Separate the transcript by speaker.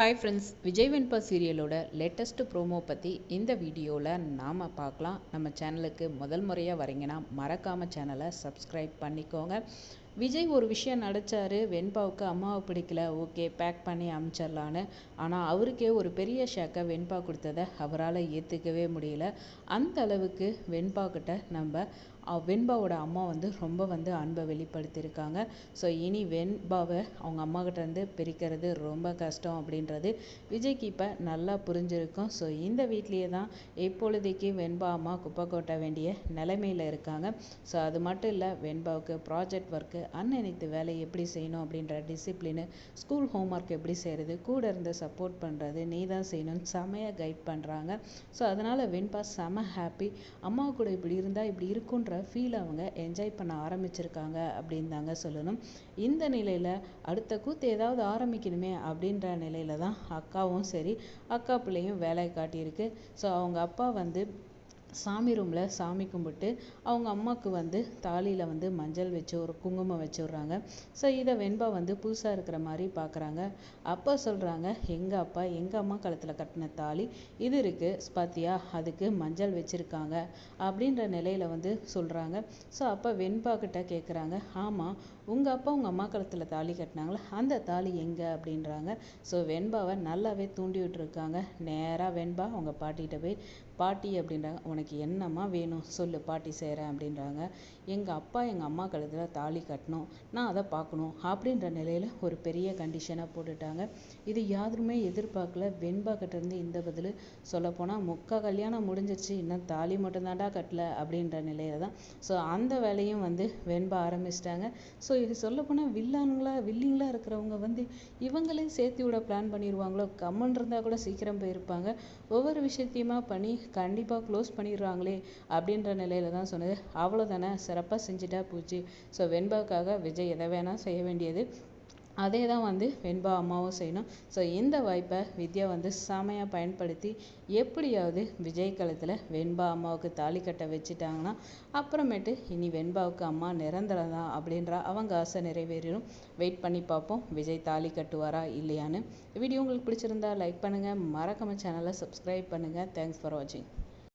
Speaker 1: Hi friends Vijay Venba சீரியலோட latest promo பற்றி இந்த வீடியோவில் நாம் பார்க்கலாம் நம்ம சேனலுக்கு முதல் முறையாக வரீங்கன்னா மறக்காமல் சேனலை சப்ஸ்கிரைப் பண்ணிக்கோங்க. விஜய் ஒரு விஷயம் நடித்தார் வெண்பாவுக்கு அம்மாவை பிடிக்கல ஓகே பேக் பண்ணி அமுச்சிடலான்னு. ஆனால் அவருக்கே ஒரு பெரிய ஷேக்கை வெண்பா கொடுத்ததை அவரால் ஏற்றுக்கவே முடியல. அந்த அளவுக்கு வெண்பா கிட்ட நம்ம வெண்பாவோட அம்மா வந்து ரொம்ப வந்து அன்பை வெளிப்படுத்தியிருக்காங்க. ஸோ இனி வெண்பாவை அவங்க அம்மா கிட்டேருந்து பிரிக்கிறது ரொம்ப கஷ்டம் அப்படின்றது விஜய்க்கு இப்போ நல்லா புரிஞ்சிருக்கும். ஸோ இந்த வீட்லேயே தான் இப்பொழுதைக்கு வெண்பா அம்மா குப்பை கொட்ட வேண்டிய நிலைமையில் இருக்காங்க. ஸோ அது மட்டும் இல்லை வெண்பாவுக்கு ப்ராஜெக்ட் ஒர்க்கு அன்னனைத்து வேலை எப்படி செய்யணும் அப்படின்ற டிசிப்ளினு ஸ்கூல் ஹோம்ஒர்க் எப்படி செய்கிறது கூட இருந்து சப்போர்ட் பண்ணுறது நீ தான் செய்யணும்னு செமையாக கைட் பண்ணுறாங்க ஸோ அதனால் வெண்பா செம ஹாப்பி அம்மா கூட இப்படி இருந்தால் இப்படி இருக்குன்ற ஃபீல் அவங்க என்ஜாய் பண்ண ஆரம்பிச்சிருக்காங்க அப்படின்னு தாங்க சொல்லணும். இந்த நிலையில் அடுத்த கூத்து ஏதாவது ஆரம்பிக்கணுமே அப்படின்ற நிலையில தான் அக்காவும் சரி அக்கா பிள்ளையும் வேலை காட்டியிருக்கு. ஸோ அவங்க அப்பா வந்து சாமி ரூமில் சாமி கும்பிட்டு அவங்க அம்மாவுக்கு வந்து தாலியில் வந்து மஞ்சள் வச்சு ஒரு குங்குமம் வச்சுட்றாங்க ஸோ இதை வெண்பா வந்து புதுசாக இருக்கிற மாதிரி பார்க்குறாங்க அப்பா சொல்கிறாங்க எங்கள் அப்பா எங்கள் அம்மா கழுத்தில் கட்டின தாலி இது இருக்குது பாத்தியா? அதுக்கு மஞ்சள் வச்சுருக்காங்க. அப்படின்ற நிலையில் வந்து சொல்கிறாங்க ஸோ அப்போ வெண்பா கிட்ட கேட்குறாங்க ஆமாம் உங்கள் அப்பா உங்கள் அம்மா கழுத்தில் தாலி கட்டினாங்களே? அந்த தாலி எங்கே? அப்படின்றாங்க. ஸோ வெண்பாவை நல்லாவே தூண்டி விட்டுருக்காங்க. நேராக வெண்பா அவங்க பாட்டிகிட்ட போய் பாட்டி அப்படின்றாங்க. உனக்கு என்னம்மா வேணும்? சொல்லு பாட்டி செய்கிறேன் அப்படின்றாங்க. எங்கள் அப்பா எங்கள் அம்மா கழுத்தில் தாலி கட்டணும். நான் அதை பார்க்கணும் அப்படின்ற நிலையில் ஒரு பெரிய கண்டிஷனாக போட்டுட்டாங்க. இது யாருமே எதிர்பார்க்கல. வெண்பா கிட்டேருந்து இந்த பதில் சொல்லப்போனால் முக்கா கல்யாணம் முடிஞ்சிச்சு இன்னும் தாலி மட்டும்தான்டா கட்டல அப்படின்ற நிலையில தான். ஸோ அந்த வேலையும் வந்து வெண்பா ஆரம்பிச்சிட்டாங்க. ஸோ இது சொல்லப்போனால் வில்லானுங்களா வில்லிங்களா இருக்கிறவங்க வந்து இவங்களே சேர்த்து விட பிளான் பண்ணிடுவாங்களோ கம்மன் இருந்தால் கூட சீக்கிரம் போயிருப்பாங்க. ஒவ்வொரு விஷயத்தையுமா பண்ணி கண்டிப்பாக க்ளோஸ் பண்ணிடுறாங்களே அப்படின்ற நிலையில தான் சொன்னது. அவ்வளோதானே சிறப்பாக செஞ்சுட்டா போச்சு. ஸோ வெண்பாவுக்காக விஜய் எதை வேணால் செய்ய வேண்டியது. அதே தான் வந்து வெண்பா அம்மாவும் செய்யணும். ஸோ இந்த வாய்ப்பை வித்யா வந்து செமையாக பயன்படுத்தி எப்படியாவது விஜய் கழுத்தில் வெண்பா அம்மாவுக்கு தாலி கட்ட வச்சுட்டாங்கன்னா அப்புறமேட்டு இனி வெண்பாவுக்கு அம்மா நிரந்தரம் தான் அப்படின்ற அவங்க ஆசை நிறைவேறிடும் வெயிட் பண்ணி பார்ப்போம். விஜய் தாலி கட்டுவாரா இல்லையான்னு. வீடியோ உங்களுக்கு பிடிச்சிருந்தா லைக் பண்ணுங்கள் மறக்காம சேனலை சப்ஸ்கிரைப் பண்ணுங்கள் தேங்க்ஸ் ஃபார் வாட்சிங்